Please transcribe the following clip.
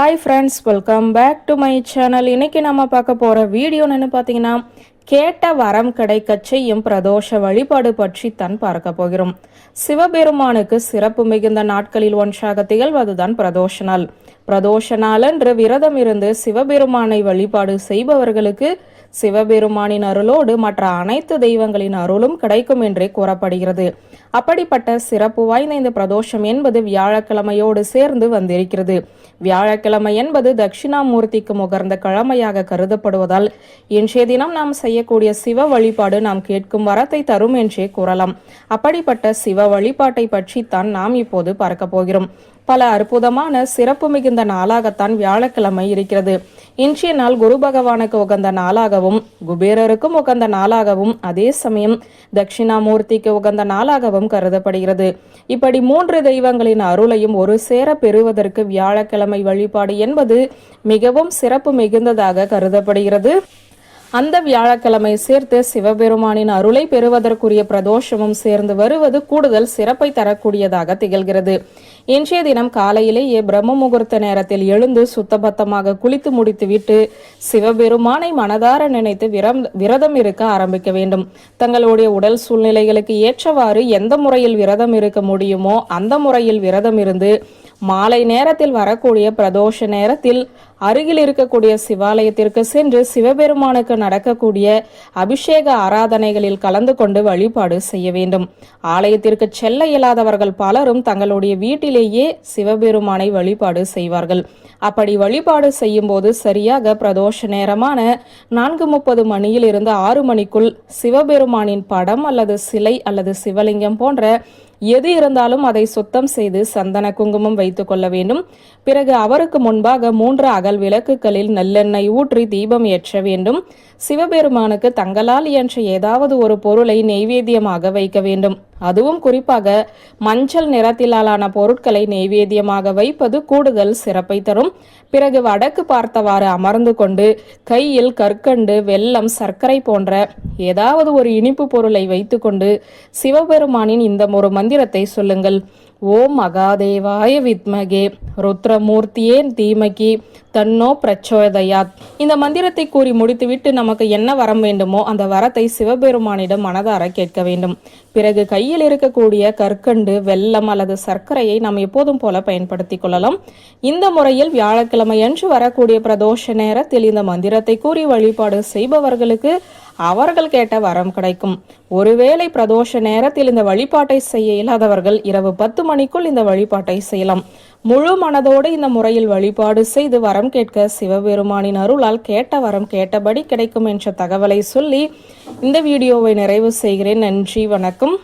Hi friends welcome back to my channel இன்னைக்கு நம்ம பார்க்க போகிற வீடியோ என்ன பார்த்தீங்கன்னா கேட்ட வரம் கிடைக்க செய்யும் பிரதோஷ வழிபாடு பற்றி தான் பார்க்க போகிறோம். சிவபெருமானுக்கு சிறப்பு மிகுந்த நாட்களில் ஒன்றாக திகழ்வதுதான் பிரதோஷ நாள். பிரதோஷ நாளன்று விரதம் இருந்து சிவபெருமானை வழிபாடு செய்பவர்களுக்கு சிவபெருமானின் அருளோடு மற்ற அனைத்து தெய்வங்களின் அருளும் கிடைக்கும் என்றே கூறப்படுகிறது. அப்படிப்பட்ட சிறப்பு வாய்ந்த இந்த பிரதோஷம் என்பது வியாழக்கிழமையோடு சேர்ந்து வந்திருக்கிறது. வியாழக்கிழமை என்பது தட்சிணாமூர்த்திக்கு முகர்ந்த கிழமையாக கருதப்படுவதால் இன்றைய தினம் நாம் செய்யக்கூடிய சிவ வழிபாடு நாம் கேட்கும் வரத்தை தரும் என்றே கூறலாம். அப்படிப்பட்ட சிவ வழிபாட்டை பற்றித்தான் நாம் இப்போது பார்க்க போகிறோம். பல அற்புதமான சிறப்பு மிகுந்த நாளாகத்தான் வியாழக்கிழமை இருக்கிறது. இன்றைய நாள் குரு பகவானுக்கு உகந்த நாளாகவும் குபேரருக்கும் உகந்த நாளாகவும் அதே சமயம் தட்சிணாமூர்த்திக்கு உகந்த நாளாகவும் கருதப்படுகிறது. இப்படி மூன்று தெய்வங்களின் அருளையும் ஒரு சேர பெறுவதற்கு வியாழக்கிழமை வழிபாடு என்பது மிகவும் சிறப்பு மிகுந்ததாக கருதப்படுகிறது. அந்த வியாழக்கிழமை சேர்த்து சிவபெருமானின் அருளை பெறுவதற்குரிய பிரதோஷமும் சேர்ந்து வருவது கூடுதல் சிறப்பை தரக்கூடியதாக திகழ்கிறது. இன்றைய தினம் காலையிலேயே பிரம்ம முகூர்த்த நேரத்தில் எழுந்து சுத்தபத்தமாக குளித்து முடித்துவிட்டு சிவபெருமானை மனதார நினைத்து விரம் விரதம் இருக்க ஆரம்பிக்க வேண்டும். தங்களுடைய உடல் சூழ்நிலைகளுக்கு ஏற்றவாறு எந்த முறையில் விரதம் இருக்க முடியுமோ அந்த முறையில் விரதம் இருந்து மாலை நேரத்தில் வரக்கூடிய பிரதோஷ நேரத்தில் அருகில் இருக்கக்கூடிய சிவாலயத்திற்கு சென்று சிவபெருமானுக்கு நடக்கக்கூடிய அபிஷேக ஆராதனைகளில் கலந்து கொண்டு வழிபாடு செய்ய வேண்டும். ஆலயத்திற்கு செல்ல இயலாதவர்கள் பலரும் தங்களுடைய வீட்டிலேயே சிவபெருமானை வழிபாடு செய்வார்கள். அப்படி வழிபாடு செய்யும் போது சரியாக பிரதோஷ நேரமான நான்கு முப்பது மணியில் இருந்து ஆறு மணிக்குள் சிவபெருமானின் படம் அல்லது சிலை அல்லது சிவலிங்கம் போன்ற எது இருந்தாலும் அதை சுத்தம் செய்து சந்தன குங்குமம் வைத்துக் கொள்ள வேண்டும். பிறகு அவருக்கு முன்பாக மூன்று அகல் விளக்குகளில் நல்லெண்ணெய் ஊற்றி தீபம் ஏற்ற வேண்டும். சிவபெருமானுக்கு தங்களால் என்ற ஏதாவது ஒரு பொருளை நெய்வேத்தியமாக வைக்க வேண்டும். அதுவும் குறிப்பாக மஞ்சள் நிறத்திலான பொருட்களை நெய்வேத்தியமாக வைப்பது கூடுதல் சிறப்பை தரும். பிறகு வடக்கு பார்த்தவாறு அமர்ந்து கொண்டு கையில் கற்கண்டு வெல்லம் சர்க்கரை போன்ற ஏதாவது ஒரு இனிப்பு பொருளை வைத்துக்கொண்டு சிவபெருமானின் இந்த ஒரு மந்திரத்தை சொல்லுங்கள். ஓம் மகாதேவாய வித்மகே. ருத்ரமூர்த்தியே தீமகி. தன்னோ பிரச்சோதயாத். இந்த மந்திரத்தை கூறி முடித்துவிட்டு நமக்கு என்ன வரம் வேண்டுமோ அந்த வரத்தை சிவபெருமானிடம் மனதார கேட்க வேண்டும். பிறகு கையில் இருக்கக்கூடிய கற்கண்டு வெல்லம் அல்லது சர்க்கரையை நாம் எப்போதும் போல பயன்படுத்திக் கொள்ளலாம். இந்த முறையில் வியாழக்கிழமை அன்று வரக்கூடிய பிரதோஷ நேரத்தில் இந்த மந்திரத்தை கூறி வழிபாடு செய்பவர்களுக்கு அவர்கள் கேட்ட வரம் கிடைக்கும். ஒருவேளை பிரதோஷ நேரத்தில் இந்த வழிபாட்டை செய்ய இயலாதவர்கள் இரவு பத்து மணிக்குள் இந்த வழிபாட்டை செய்யலாம். முழு மனதோடு இந்த முறையில் வழிபாடு செய்து வரம் கேட்க சிவபெருமானின் அருளால் கேட்ட வரம் கேட்டபடி கிடைக்கும் என்ற தகவலை சொல்லி இந்த வீடியோவை நிறைவு செய்கிறேன். நன்றி வணக்கம்.